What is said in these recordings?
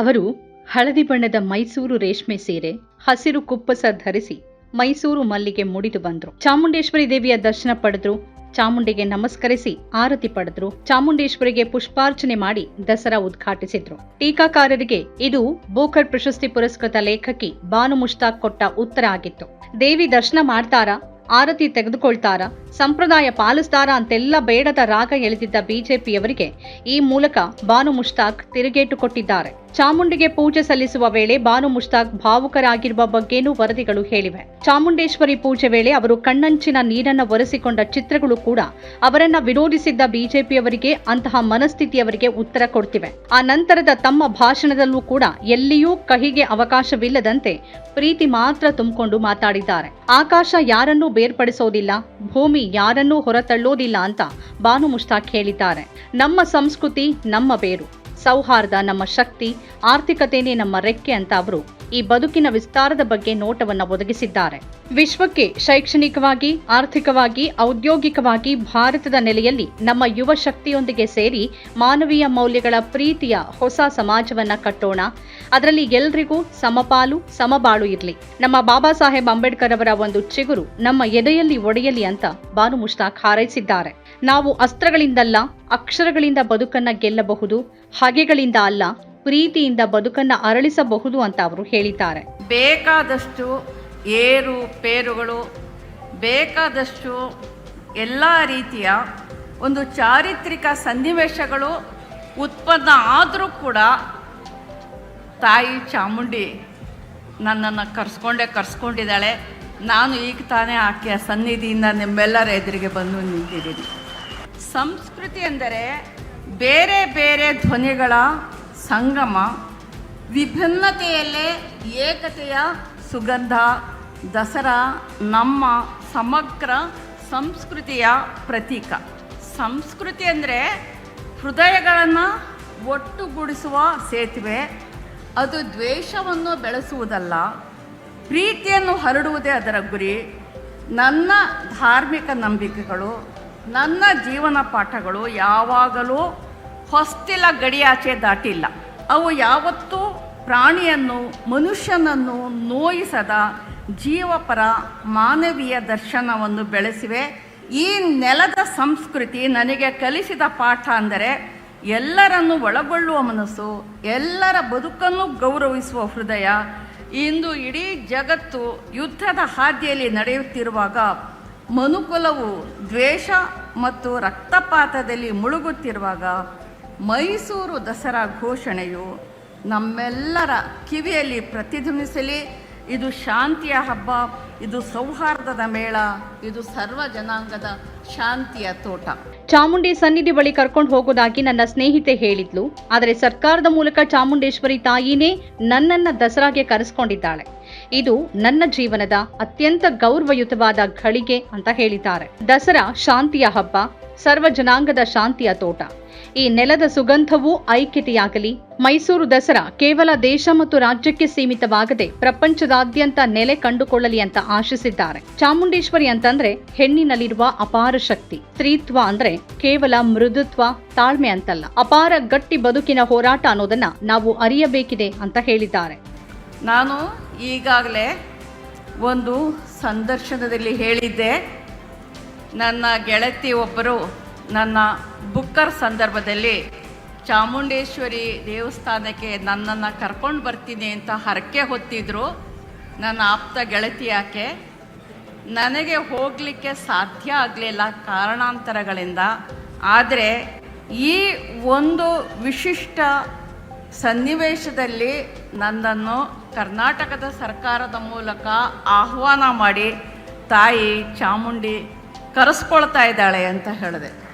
ಅವರು ಹಳದಿ ಬಣ್ಣದ ಮೈಸೂರು ರೇಷ್ಮೆ ಸೀರೆ, ಹಸಿರು ಕುಪ್ಪಸ ಧರಿಸಿ ಮೈಸೂರು ಮಲ್ಲಿಗೆ ಮುಡಿದು ಬಂದ್ರು. ಚಾಮುಂಡೇಶ್ವರಿ ದೇವಿಯ ದರ್ಶನ ಪಡೆದ್ರು. ಚಾಮುಂಡಿಗೆ ನಮಸ್ಕರಿಸಿ ಆರತಿ ಪಡೆದ್ರು. ಚಾಮುಂಡೇಶ್ವರಿಗೆ ಪುಷ್ಪಾರ್ಚನೆ ಮಾಡಿ ದಸರಾ ಉದ್ಘಾಟಿಸಿದ್ರು. ಟೀಕಾಕಾರರಿಗೆ ಇದು ಬೋಕರ್ ಪ್ರಶಸ್ತಿ ಪುರಸ್ಕೃತ ಲೇಖಕಿ ಬಾನು ಮುಷ್ತಾಕ್ ಕೊಟ್ಟ ಉತ್ತರ ಆಗಿತ್ತು. ದೇವಿ ದರ್ಶನ ಮಾಡ್ತಾರಾ? ಆರತಿ ತೆಗೆದುಕೊಳ್ತಾರ? ಸಂಪ್ರದಾಯ ಪಾಲಿಸ್ತಾರ ಅಂತೆಲ್ಲ ಬೇಡದ ರಾಗ ಎಳೆದಿದ್ದ ಬಿಜೆಪಿಯವರಿಗೆ ಈ ಮೂಲಕ ಬಾನು ಮುಷ್ತಾಕ್ ತಿರುಗೇಟು ಕೊಟ್ಟಿದ್ದಾರೆ. ಚಾಮುಂಡಿಗೆ ಪೂಜೆ ಸಲ್ಲಿಸುವ ವೇಳೆ ಬಾನು ಮುಷ್ತಾಕ್ ಭಾವುಕರಾಗಿರುವ ಬಗ್ಗೆನೂ ವರದಿಗಳು ಹೇಳಿವೆ. ಚಾಮುಂಡೇಶ್ವರಿ ಪೂಜೆ ವೇಳೆ ಅವರು ಕಣ್ಣಂಚಿನ ನೀರನ್ನು ಒರೆಸಿಕೊಂಡ ಚಿತ್ರಗಳು ಕೂಡ ಅವರನ್ನ ವಿರೋಧಿಸಿದ್ದ ಬಿಜೆಪಿಯವರಿಗೆ, ಅಂತಹ ಮನಸ್ಥಿತಿಯವರಿಗೆ ಉತ್ತರ ಕೊಡ್ತಿವೆ. ಆ ನಂತರದ ತಮ್ಮ ಭಾಷಣದಲ್ಲೂ ಕೂಡ ಎಲ್ಲಿಯೂ ಕಹಿಗೆ ಅವಕಾಶವಿಲ್ಲದಂತೆ ಪ್ರೀತಿ ಮಾತ್ರ ತುಂಬಿಕೊಂಡು ಮಾತಾಡಿದ್ದಾರೆ. ಆಕಾಶ ಯಾರನ್ನೂ ಬೇರ್ಪಡಿಸೋದಿಲ್ಲ, ಭೂಮಿ ಯಾರನ್ನೂ ಹೊರತಳ್ಳೋದಿಲ್ಲ ಅಂತ ಬಾನು ಮುಷ್ತಾಕ್ ಹೇಳಿದ್ದಾರೆ. ನಮ್ಮ ಸಂಸ್ಕೃತಿ ನಮ್ಮ ಬೇರು. ಸೌಹಾರ್ದ, ನಮ್ಮ ಶಕ್ತಿ, ಆರ್ಥಿಕತೆನೇ ನಮ್ಮ ರೆಕ್ಕೆ ಅಂತ ಅವರು ಈ ಬದುಕಿನ ವಿಸ್ತಾರದ ಬಗ್ಗೆ ನೋಟವನ್ನು ಒದಗಿಸಿದ್ದಾರೆ. ವಿಶ್ವಕ್ಕೆ ಶೈಕ್ಷಣಿಕವಾಗಿ, ಆರ್ಥಿಕವಾಗಿ, ಔದ್ಯೋಗಿಕವಾಗಿ ಭಾರತದ ನೆಲೆಯಲ್ಲಿ ನಮ್ಮ ಯುವ ಶಕ್ತಿಯೊಂದಿಗೆ ಸೇರಿ ಮಾನವೀಯ ಮೌಲ್ಯಗಳ ಪ್ರೀತಿಯ ಹೊಸ ಸಮಾಜವನ್ನ ಕಟ್ಟೋಣ. ಅದರಲ್ಲಿ ಎಲ್ರಿಗೂ ಸಮಪಾಲು, ಸಮಬಾಳು ಇರಲಿ. ನಮ್ಮ ಬಾಬಾ ಸಾಹೇಬ್ ಅಂಬೇಡ್ಕರ್ ಅವರ ಒಂದು ಚಿಗುರು ನಮ್ಮ ಎದೆಯಲ್ಲಿ ಒಡೆಯಲಿ ಅಂತ ಬಾನು ಮುಷ್ತಾಕ್ ಹಾರೈಸಿದ್ದಾರೆ. ನಾವು ಅಸ್ತ್ರಗಳಿಂದಲ್ಲ, ಅಕ್ಷರಗಳಿಂದ ಬದುಕನ್ನ ಗೆಲ್ಲಬಹುದು, ಹಗೆಗಳಿಂದ ಅಲ್ಲ, ಪ್ರೀತಿಯಿಂದ ಬದುಕನ್ನ ಅರಳಿಸಬಹುದು ಅಂತ ಅವರು ಹೇಳಿದ್ದಾರೆ. ಬೇಕಾದಷ್ಟು ಏರು, ಪೇರುಗಳು, ಬೇಕಾದಷ್ಟು ಎಲ್ಲ ರೀತಿಯ ಒಂದು ಚಾರಿತ್ರಿಕ ಸನ್ನಿವೇಶಗಳು ಉತ್ಪನ್ನ ಆದರೂ ಕೂಡ ತಾಯಿ ಚಾಮುಂಡಿ ನನ್ನನ್ನು ಕರ್ಸ್ಕೊಂಡೇ ಕರ್ಸ್ಕೊಂಡಿದ್ದಾಳೆ. ನಾನು ಈಗ ತಾನೇ ಆಕೆಯ ಸನ್ನಿಧಿಯಿಂದ ನಿಮ್ಮೆಲ್ಲರ ಎದುರಿಗೆ ಬಂದು ನಿಂತಿದ್ದೀನಿ. ಸಂಸ್ಕೃತಿ ಎಂದರೆ ಬೇರೆ ಬೇರೆ ಧ್ವನಿಗಳ ಸಂಗಮ, ವಿಭಿನ್ನತೆಯಲ್ಲೇ ಏಕತೆಯ ಸುಗಂಧ, ದಸರಾ, ನಮ್ಮ ಸಮಗ್ರ ಸಂಸ್ಕೃತಿಯ ಪ್ರತೀಕ. ಸಂಸ್ಕೃತಿ ಅಂದರೆ ಹೃದಯಗಳನ್ನು ಒಟ್ಟುಗೂಡಿಸುವ ಸೇತುವೆ, ಅದು ದ್ವೇಷವನ್ನು ಬೆಳೆಸುವುದಲ್ಲ, ಪ್ರೀತಿಯನ್ನು ಹರಡುವುದೇ ಅದರ ಗುರಿ. ನನ್ನ ಧಾರ್ಮಿಕ ನಂಬಿಕೆಗಳು ನನ್ನ ಜೀವನ ಪಾಠಗಳು ಯಾವಾಗಲೂ ಹೊಸ್ತಿಲ ಗಡಿಯಾಚೆ ದಾಟಿಲ್ಲ. ಅವು ಯಾವತ್ತೂ ಪ್ರಾಣಿಯನ್ನು, ಮನುಷ್ಯನನ್ನು ನೋಯಿಸದ ಜೀವಪರ ಮಾನವೀಯ ದರ್ಶನವನ್ನು ಬೆಳೆಸಿವೆ. ಈ ನೆಲದ ಸಂಸ್ಕೃತಿ ನನಗೆ ಕಲಿಸಿದ ಪಾಠ ಅಂದರೆ ಎಲ್ಲರನ್ನು ಒಳಗೊಳ್ಳುವ ಮನಸ್ಸು, ಎಲ್ಲರ ಬದುಕನ್ನು ಗೌರವಿಸುವ ಹೃದಯ. ಇಂದು ಇಡೀ ಜಗತ್ತು ಯುದ್ಧದ ಹಾದಿಯಲ್ಲಿ ನಡೆಯುತ್ತಿರುವಾಗ ಮನುಕುಲವು ದ್ವೇಷ ಮತ್ತು ರಕ್ತಪಾತದಲ್ಲಿ ಮುಳುಗುತ್ತಿರುವಾಗ ಮೈಸೂರು ದಸರಾ ಘೋಷಣೆಯು ನಮ್ಮೆಲ್ಲರ ಕಿವಿಯಲ್ಲಿ ಪ್ರತಿಧ್ವನಿಸಲಿ. ಇದು ಶಾಂತಿಯ ಹಬ್ಬ, ಇದು ಸೌಹಾರ್ದದ ಮೇಳ, ಇದು ಸರ್ವ ಜನಾಂಗದ ಶಾಂತಿಯ ತೋಟ. ಚಾಮುಂಡಿ ಸನ್ನಿಧಿ ಬಳಿ ಕರ್ಕೊಂಡು ಹೋಗೋದಾಗಿ ನನ್ನ ಸ್ನೇಹಿತೆ ಹೇಳಿದ್ಲು. ಆದರೆ ಸರ್ಕಾರದ ಮೂಲಕ ಚಾಮುಂಡೇಶ್ವರಿ ತಾಯಿನೇ ನನ್ನನ್ನ ದಸರಾಗೆ ಕರೆಸ್ಕೊಂಡಿದ್ದಾಳೆ. ಇದು ನನ್ನ ಜೀವನದ ಅತ್ಯಂತ ಗೌರವಯುತವಾದ ಘಳಿಗೆ ಅಂತ ಹೇಳಿದ್ದಾರೆ. ದಸರಾ ಶಾಂತಿಯ ಹಬ್ಬ, ಸರ್ವ ಜನಾಂಗದ ಶಾಂತಿಯ ತೋಟ. ಈ ನೆಲದ ಸುಗಂಧವೂ ಐಕ್ಯತೆಯಾಗಲಿ. ಮೈಸೂರು ದಸರಾ ಕೇವಲ ದೇಶ ಮತ್ತು ರಾಜ್ಯಕ್ಕೆ ಸೀಮಿತವಾಗದೆ ಪ್ರಪಂಚದಾದ್ಯಂತ ನೆಲೆ ಕಂಡುಕೊಳ್ಳಲಿ ಅಂತ ಆಶಿಸಿದ್ದಾರೆ. ಚಾಮುಂಡೇಶ್ವರಿ ಅಂತಂದ್ರೆ ಹೆಣ್ಣಿನಲ್ಲಿರುವ ಅಪಾರ ಶಕ್ತಿ. ಸ್ತ್ರೀತ್ವ ಅಂದ್ರೆ ಕೇವಲ ಮೃದುತ್ವ, ತಾಳ್ಮೆ ಅಂತಲ್ಲ. ಅಪಾರ ಗಟ್ಟಿ ಬದುಕಿನ ಹೋರಾಟ ಅನ್ನೋದನ್ನ ನಾವು ಅರಿಯಬೇಕಿದೆ ಅಂತ ಹೇಳಿದ್ದಾರೆ. ನಾನು ಈಗಾಗಲೇ ಒಂದು ಸಂದರ್ಶನದಲ್ಲಿ ಹೇಳಿದ್ದೆ. ನನ್ನ ಗೆಳತಿ ಒಬ್ಬರು ನನ್ನ ಬುಕ್ಕರ್ ಸಂದರ್ಭದಲ್ಲಿ ಚಾಮುಂಡೇಶ್ವರಿ ದೇವಸ್ಥಾನಕ್ಕೆ ನನ್ನನ್ನು ಕರ್ಕೊಂಡು ಬರ್ತೀನಿ ಅಂತ ಹರಕೆ ಹೊತ್ತಿದ್ರು. ನನ್ನ ಆಪ್ತ ಗೆಳತಿ ಯಾಕೆ? ನನಗೆ ಹೋಗಲಿಕ್ಕೆ ಸಾಧ್ಯ ಆಗಲಿಲ್ಲ ಕಾರಣಾಂತರಗಳಿಂದ. ಆದರೆ ಈ ಒಂದು ವಿಶಿಷ್ಟ ಸನ್ನಿವೇಶದಲ್ಲಿ ನನ್ನನ್ನು ಕರ್ನಾಟಕದ ಸರ್ಕಾರದ ಮೂಲಕ ಆಹ್ವಾನ ಮಾಡಿ ತಾಯಿ ಚಾಮುಂಡಿ ಕರೆಸ್ಕೊಳ್ತಾ ಇದ್ದಾಳೆ ಅಂತ ಹೇಳಿದೆ.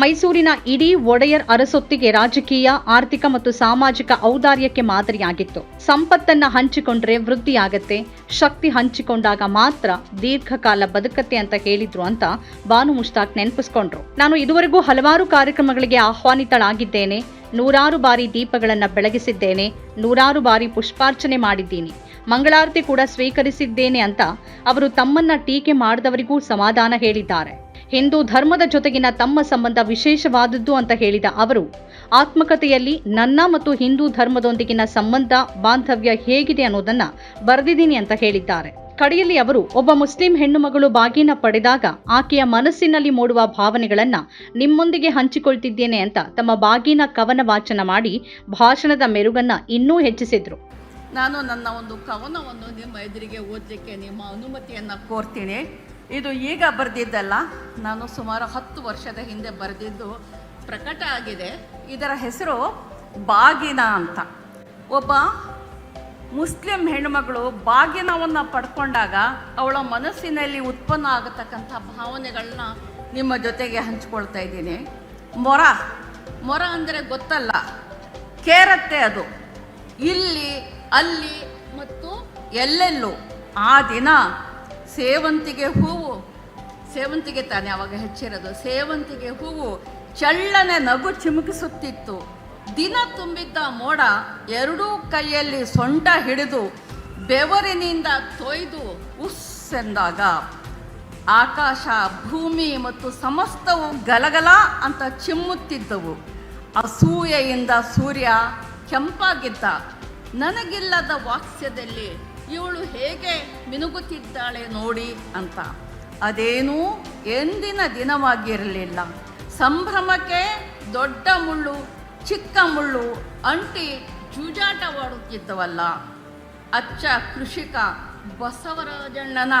ಮೈಸೂರಿನ ಇಡೀ ಒಡೆಯರ್ ಅರಸೊತ್ತಿಗೆ ರಾಜಕೀಯ, ಆರ್ಥಿಕ ಮತ್ತು ಸಾಮಾಜಿಕ ಔದಾರ್ಯಕ್ಕೆ ಮಾದರಿಯಾಗಿತ್ತು. ಸಂಪತ್ತನ್ನ ಹಂಚಿಕೊಂಡ್ರೆ ವೃದ್ಧಿಯಾಗತ್ತೆ, ಶಕ್ತಿ ಹಂಚಿಕೊಂಡಾಗ ಮಾತ್ರ ದೀರ್ಘಕಾಲ ಬದುಕತ್ತೆ ಅಂತ ಹೇಳಿದ್ರು ಅಂತ ಬಾನು ಮುಷ್ತಾಕ್ ನೆನಪಿಸ್ಕೊಂಡ್ರು. ನಾನು ಇದುವರೆಗೂ ಹಲವಾರು ಕಾರ್ಯಕ್ರಮಗಳಿಗೆ ಆಹ್ವಾನಿತಳಾಗಿದ್ದೇನೆ. ನೂರಾರು ಬಾರಿ ದೀಪಗಳನ್ನು ಬೆಳಗಿಸಿದ್ದೇನೆ, ನೂರಾರು ಬಾರಿ ಪುಷ್ಪಾರ್ಚನೆ ಮಾಡಿದ್ದೀನಿ. ಮಂಗಳಾರತಿ ಕೂಡ ಸ್ವೀಕರಿಸಿದ್ದೇನೆ ಅಂತ ಅವರು ತಮ್ಮನ್ನ ಟೀಕೆ ಮಾಡಿದವರಿಗೂ ಸಮಾಧಾನ ಹೇಳಿದ್ದಾರೆ. ಹಿಂದೂ ಧರ್ಮದ ಜೊತೆಗಿನ ತಮ್ಮ ಸಂಬಂಧ ವಿಶೇಷವಾದದ್ದು ಅಂತ ಹೇಳಿದ ಅವರು, ಆತ್ಮಕಥೆಯಲ್ಲಿ ನನ್ನ ಮತ್ತು ಹಿಂದೂ ಧರ್ಮದೊಂದಿಗಿನ ಸಂಬಂಧ, ಬಾಂಧವ್ಯ ಹೇಗಿದೆ ಅನ್ನೋದನ್ನ ಬರೆದಿದ್ದೀನಿ ಅಂತ ಹೇಳಿದ್ದಾರೆ. ಕಡೆಯಲ್ಲಿ ಅವರು, ಒಬ್ಬ ಮುಸ್ಲಿಂ ಹೆಣ್ಣುಮಗಳು ಬಾಗಿನ ಪಡೆದಾಗ ಆಕೆಯ ಮನಸ್ಸಿನಲ್ಲಿ ಮೂಡುವ ಭಾವನೆಗಳನ್ನ ನಿಮ್ಮೊಂದಿಗೆ ಹಂಚಿಕೊಳ್ತಿದ್ದೇನೆ ಅಂತ ತಮ್ಮ ಬಾಗಿನ ಕವನ ವಾಚನ ಮಾಡಿ ಭಾಷಣದ ಮೆರುಗನ್ನ ಇನ್ನೂ ಹೆಚ್ಚಿಸಿದ್ರು. ನಾನು ನನ್ನ ಒಂದು ಕವನವನ್ನು ನಿಮ್ಮ ಎದುರಿಗೆ ಓದಲಿಕ್ಕೆ ನಿಮ್ಮ ಅನುಮತಿಯನ್ನು ಕೋರ್ತೀನಿ. ಇದು ಈಗ ಬರೆದಿದ್ದಲ್ಲ, ನಾನು ಸುಮಾರು ಹತ್ತು ವರ್ಷದ ಹಿಂದೆ ಬರೆದಿದ್ದು ಪ್ರಕಟ ಆಗಿದೆ. ಇದರ ಹೆಸರು ಬಾಗಿನ ಅಂತ. ಒಬ್ಬ ಮುಸ್ಲಿಂ ಹೆಣ್ಣುಮಗಳು ಬಾಗಿನವನ್ನು ಪಡ್ಕೊಂಡಾಗ ಅವಳ ಮನಸ್ಸಿನಲ್ಲಿ ಉತ್ಪನ್ನ ಆಗತಕ್ಕಂಥ ಭಾವನೆಗಳನ್ನ ನಿಮ್ಮ ಜೊತೆಗೆ ಹಂಚ್ಕೊಳ್ತಾ ಇದ್ದೀನಿ. ಮೊರ ಮೊರ ಅಂದರೆ ಗೊತ್ತಲ್ಲ, ಕೇರತ್ತೆ ಅದು. ಇಲ್ಲಿ, ಅಲ್ಲಿ ಮತ್ತು ಎಲ್ಲೆಲ್ಲೂ ಆ ದಿನ ಸೇವಂತಿಗೆ ಹೂವು, ಸೇವಂತಿಗೆ ತಾನೆ ಅವಾಗ ಹೆಚ್ಚಿರೋದು. ಸೇವಂತಿಗೆ ಹೂವು ಚಳ್ಳನೆ ನಗು ಚಿಮುಕಿಸುತ್ತಿತ್ತು. ದಿನ ತುಂಬಿದ್ದ ಮೋಡ ಎರಡೂ ಕೈಯಲ್ಲಿ ಸೊಂಟ ಹಿಡಿದು ಬೆವರಿನಿಂದ ತೊಯ್ದು ಎಂದಾಗ ಆಕಾಶ, ಭೂಮಿ ಮತ್ತು ಸಮಸ್ತವು ಗಲಗಲ ಅಂತ ಚಿಮ್ಮುತ್ತಿದ್ದವು. ಅಸೂಯೆಯಿಂದ ಸೂರ್ಯ ಕೆಂಪಾಗಿದ್ದ. ನನಗಿಲ್ಲದ ವಾಕ್ಸ್ಯದಲ್ಲಿ ಇವಳು ಹೇಗೆ ಮಿನುಗುತ್ತಿದ್ದಾಳೆ ನೋಡಿ ಅಂತ. ಅದೇನೂ ಎಂದಿನ ದಿನವಾಗಿರಲಿಲ್ಲ. ಸಂಭ್ರಮಕ್ಕೆ ದೊಡ್ಡ ಮುಳ್ಳು, ಚಿಕ್ಕ ಮುಳ್ಳು, ಅಂಟಿ ಜೂಜಾಟವಾಡುತ್ತಿದ್ದವಲ್ಲ. ಅಚ್ಚ ಕೃಷಿಕ ಬಸವರಾಜಣ್ಣನ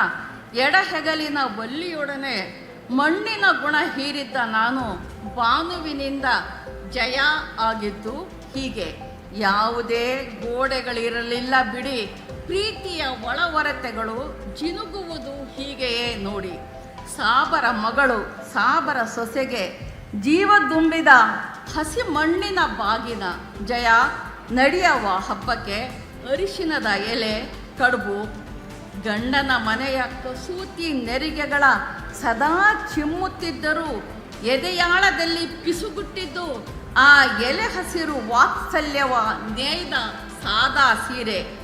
ಎಡಹೆಗಲಿನ ಬಲ್ಲಿಯೊಡನೆ ಮಣ್ಣಿನ ಗುಣ ಹೀರಿದ್ದ ನಾನು ಬಾನುವಿನಿಂದ ಜಯ ಆಗಿದ್ದು ಹೀಗೆ. ಯಾವುದೇ ಗೋಡೆಗಳಿರಲಿಲ್ಲ ಬಿಡಿ. ಪ್ರೀತಿಯ ಒಳವರತೆಗಳು ಜಿನುಗುವುದು ಹೀಗೆಯೇ ನೋಡಿ. ಸಾಬರ ಮಗಳು ಸಾಬರ ಸೊಸೆಗೆ ಜೀವ ತುಂಬಿದ ಹಸಿ ಮಣ್ಣಿನ ಬಾಗಿನ ಜಯ ನಡೆಯವ ಹಬ್ಬಕ್ಕೆ ಅರಿಶಿನದ ಎಲೆ, ಕಡುಬು, ಗಂಡನ ಮನೆಯ ಕಸೂತಿ ನೆರಿಗೆಗಳ ಸದಾ ಚಿಮ್ಮುತ್ತಿದ್ದರೂ ಎದೆಯಾಳದಲ್ಲಿ ಪಿಸುಗುಟ್ಟಿದ್ದು ಆ ಎಲೆ ಹಸಿರು ವಾತ್ಸಲ್ಯವ ನೇಯ್ದ ಸಾದಾ ಸೀರೆ.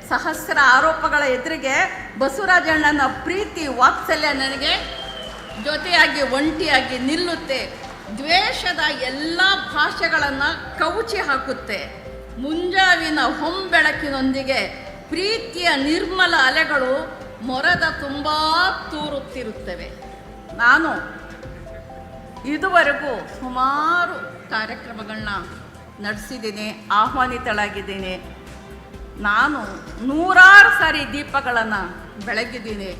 ಸಹಸ್ರ ಆರೋಪಗಳ ಎದುರಿಗೆ ಬಸವರಾಜಣ್ಣನ ಪ್ರೀತಿ ವಾತ್ಸಲ್ಯ ನನಗೆ ಜೊತೆಯಾಗಿ ಒಂಟಿಯಾಗಿ ನಿಲ್ಲುತ್ತೆ. ದ್ವೇಷದ ಎಲ್ಲ ಭಾಷೆಗಳನ್ನು ಕವುಚಿ ಹಾಕುತ್ತೆ. ಮುಂಜಾವಿನ ಹೊಂಬೆಳಕಿನೊಂದಿಗೆ ಪ್ರೀತಿಯ ನಿರ್ಮಲ ಅಲೆಗಳು ಮೊರದ ತುಂಬ ತೂರುತ್ತಿರುತ್ತವೆ. ನಾನು ಇದುವರೆಗೂ ಸುಮಾರು ಕಾರ್ಯಕ್ರಮಗಳನ್ನ ನಡೆಸಿದ್ದೀನಿ, ಆಹ್ವಾನಿತಳಾಗಿದ್ದೀನಿ. ನಾನು ನೂರಾರು ಸಾರಿ ದೀಪಗಳನ್ನು ಬೆಳಗಿದ್ದೀನಿ.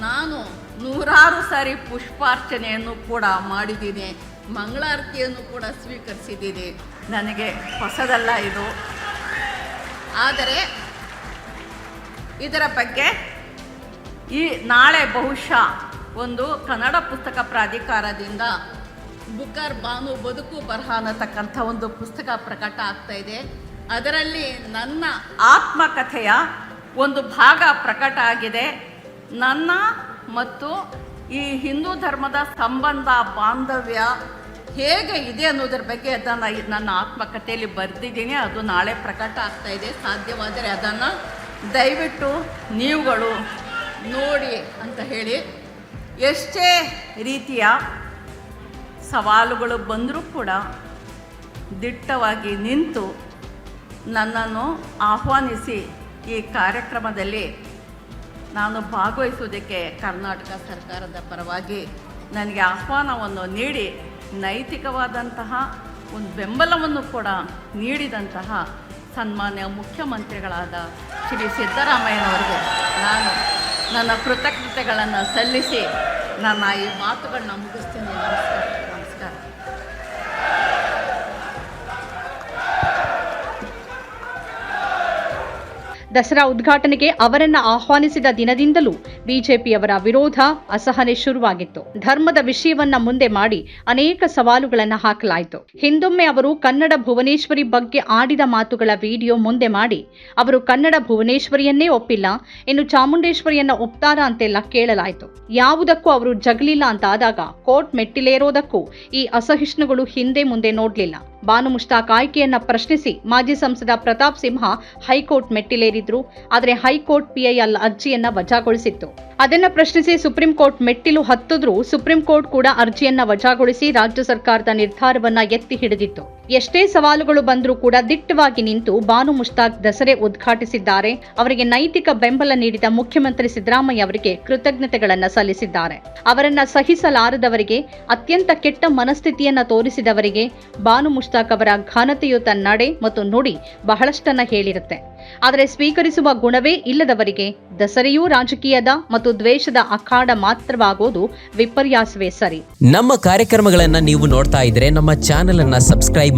ನಾನು ನೂರಾರು ಸಾರಿ ಪುಷ್ಪಾರ್ಚನೆಯನ್ನು ಕೂಡ ಮಾಡಿದ್ದೀನಿ. ಮಂಗಳಾರತಿಯನ್ನು ಕೂಡ ಸ್ವೀಕರಿಸಿದ್ದೀನಿ. ನನಗೆ ಹೊಸದಲ್ಲ ಇದು. ಆದರೆ ಇದರ ಬಗ್ಗೆ ಈ ನಾಳೆ ಬಹುಶಃ ಒಂದು ಕನ್ನಡ ಪುಸ್ತಕ ಪ್ರಾಧಿಕಾರದಿಂದ ಬುಕರ್ ಬಾನು ಬದುಕು ಬರಹ ಅನ್ನತಕ್ಕಂಥ ಒಂದು ಪುಸ್ತಕ ಪ್ರಕಟ ಆಗ್ತಾ ಇದೆ. ಅದರಲ್ಲಿ ನನ್ನ ಆತ್ಮಕಥೆಯ ಒಂದು ಭಾಗ ಪ್ರಕಟ ಆಗಿದೆ. ನನ್ನ ಮತ್ತು ಈ ಹಿಂದೂ ಧರ್ಮದ ಸಂಬಂಧ, ಬಾಂಧವ್ಯ ಹೇಗೆ ಇದೆ ಅನ್ನೋದ್ರ ಬಗ್ಗೆ ಅದನ್ನು ನನ್ನ ಆತ್ಮಕಥೆಯಲ್ಲಿ ಬರೆದಿದ್ದೀನಿ. ಅದು ನಾಳೆ ಪ್ರಕಟ ಆಗ್ತಾ ಇದೆ. ಸಾಧ್ಯವಾದರೆ ಅದನ್ನು ದಯವಿಟ್ಟು ನೀವುಗಳು ನೋಡಿ ಅಂತ ಹೇಳಿ. ಎಷ್ಟೇ ರೀತಿಯ ಸವಾಲುಗಳು ಬಂದರೂ ಕೂಡ ದಿಟ್ಟವಾಗಿ ನಿಂತು ನನ್ನನ್ನು ಆಹ್ವಾನಿಸಿ ಈ ಕಾರ್ಯಕ್ರಮದಲ್ಲಿ ನಾನು ಭಾಗವಹಿಸುವುದಕ್ಕೆ ಕರ್ನಾಟಕ ಸರ್ಕಾರದ ಪರವಾಗಿ ನನಗೆ ಆಹ್ವಾನವನ್ನು ನೀಡಿ ನೈತಿಕವಾದಂತಹ ಒಂದು ಬೆಂಬಲವನ್ನು ಕೂಡ ನೀಡಿದಂತಹ ಸನ್ಮಾನ್ಯ ಮುಖ್ಯಮಂತ್ರಿಗಳಾದ ಶ್ರೀ ಸಿದ್ದರಾಮಯ್ಯನವರಿಗೆ ನಾನು ನನ್ನ ಕೃತಜ್ಞತೆಗಳನ್ನು ಸಲ್ಲಿಸಿ ನನ್ನ ಈ ಮಾತುಗಳನ್ನ ಮುಗಿಸ್ತೀನಿ. ನಮಸ್ಕಾರ. ದಸರಾ ಉದ್ಘಾಟನೆಗೆ ಅವರನ್ನ ಆಹ್ವಾನಿಸಿದ ದಿನದಿಂದಲೂ ಬಿಜೆಪಿಯವರ ವಿರೋಧ ಅಸಹನೆ ಶುರುವಾಗಿತ್ತು. ಧರ್ಮದ ವಿಷಯವನ್ನ ಮುಂದೆ ಮಾಡಿ ಅನೇಕ ಸವಾಲುಗಳನ್ನು ಹಾಕಲಾಯಿತು. ಹಿಂದೊಮ್ಮೆ ಅವರು ಕನ್ನಡ ಭುವನೇಶ್ವರಿ ಬಗ್ಗೆ ಆಡಿದ ಮಾತುಗಳ ವಿಡಿಯೋ ಮುಂದೆ ಮಾಡಿ, ಅವರು ಕನ್ನಡ ಭುವನೇಶ್ವರಿಯನ್ನೇ ಒಪ್ಪಿಲ್ಲ, ಇನ್ನು ಚಾಮುಂಡೇಶ್ವರಿಯನ್ನ ಒಪ್ತಾರ ಅಂತೆಲ್ಲ ಕೇಳಲಾಯಿತು. ಯಾವುದಕ್ಕೂ ಅವರು ಜಗಲಿಲ್ಲ ಅಂತ ಆದಾಗ ಕೋರ್ಟ್ ಮೆಟ್ಟಿಲೇರೋದಕ್ಕೂ ಈ ಅಸಹಿಷ್ಣುಗಳು ಹಿಂದೆ ಮುಂದೆ ನೋಡ್ಲಿಲ್ಲ. ಬಾನು ಮುಷ್ತಾಕ್ ಆಯ್ಕೆಯನ್ನ ಪ್ರಶ್ನಿಸಿ ಮಾಜಿ ಸಂಸದ ಪ್ರತಾಪ್ ಸಿಂಹ ಹೈಕೋರ್ಟ್ ಮೆಟ್ಟಿಲೇರಿದ್ರು ಆದರೆ ಹೈಕೋರ್ಟ್ ಪಿಐಎಲ್ ಅರ್ಜಿಯನ್ನ ವಜಾಗೊಳಿಸಿತ್ತು. ಅದನ್ನ ಪ್ರಶ್ನಿಸಿ ಸುಪ್ರೀಂ ಕೋರ್ಟ್ ಮೆಟ್ಟಿಲು ಹತ್ತಿದ್ರೂ ಸುಪ್ರೀಂ ಕೋರ್ಟ್ ಕೂಡ ಅರ್ಜಿಯನ್ನ ವಜಾಗೊಳಿಸಿ ರಾಜ್ಯ ಸರ್ಕಾರದ ನಿರ್ಧಾರವನ್ನ ಎತ್ತಿ ಹಿಡಿದಿತ್ತು. ಎಷ್ಟೇ ಸವಾಲುಗಳು ಬಂದರೂ ಕೂಡ ದಿಟ್ಟವಾಗಿ ನಿಂತು ಬಾನು ಮುಷ್ತಾಕ್ ದಸರೆ ಉದ್ಘಾಟಿಸಿದ್ದಾರೆ. ಅವರಿಗೆ ನೈತಿಕ ಬೆಂಬಲ ನೀಡಿದ ಮುಖ್ಯಮಂತ್ರಿ ಸಿದ್ದರಾಮಯ್ಯ ಅವರಿಗೆ ಕೃತಜ್ಞತೆಗಳನ್ನ ಸಲ್ಲಿಸಿದ್ದಾರೆ. ಅವರನ್ನ ಸಹಿಸಲಾರದವರಿಗೆ, ಅತ್ಯಂತ ಕೆಟ್ಟ ಮನಸ್ಥಿತಿಯನ್ನ ತೋರಿಸಿದವರಿಗೆ ಬಾನು ಮುಷ್ತಾಕ್ ಅವರ ಘನತೆಯುತ ನಡೆ ಮತ್ತು ನುಡಿ ಬಹಳಷ್ಟನ್ನ ಹೇಳಿರುತ್ತೆ. ಆದರೆ ಸ್ವೀಕರಿಸುವ ಗುಣವೇ ಇಲ್ಲದವರಿಗೆ ದಸರೆಯೂ ರಾಜಕೀಯದ ಮತ್ತು ದ್ವೇಷದ ಅಖಾಡ ಮಾತ್ರವಾಗೋದು ವಿಪರ್ಯಾಸವೇ ಸರಿ. ನಮ್ಮ ಕಾರ್ಯಕ್ರಮಗಳನ್ನ ನೀವು ನೋಡ್ತಾ ಇದ್ರೆ ನಮ್ಮ ಚಾನೆಲ್ ಅನ್ನ ಸಬ್ಸ್ಕ್ರೈಬ್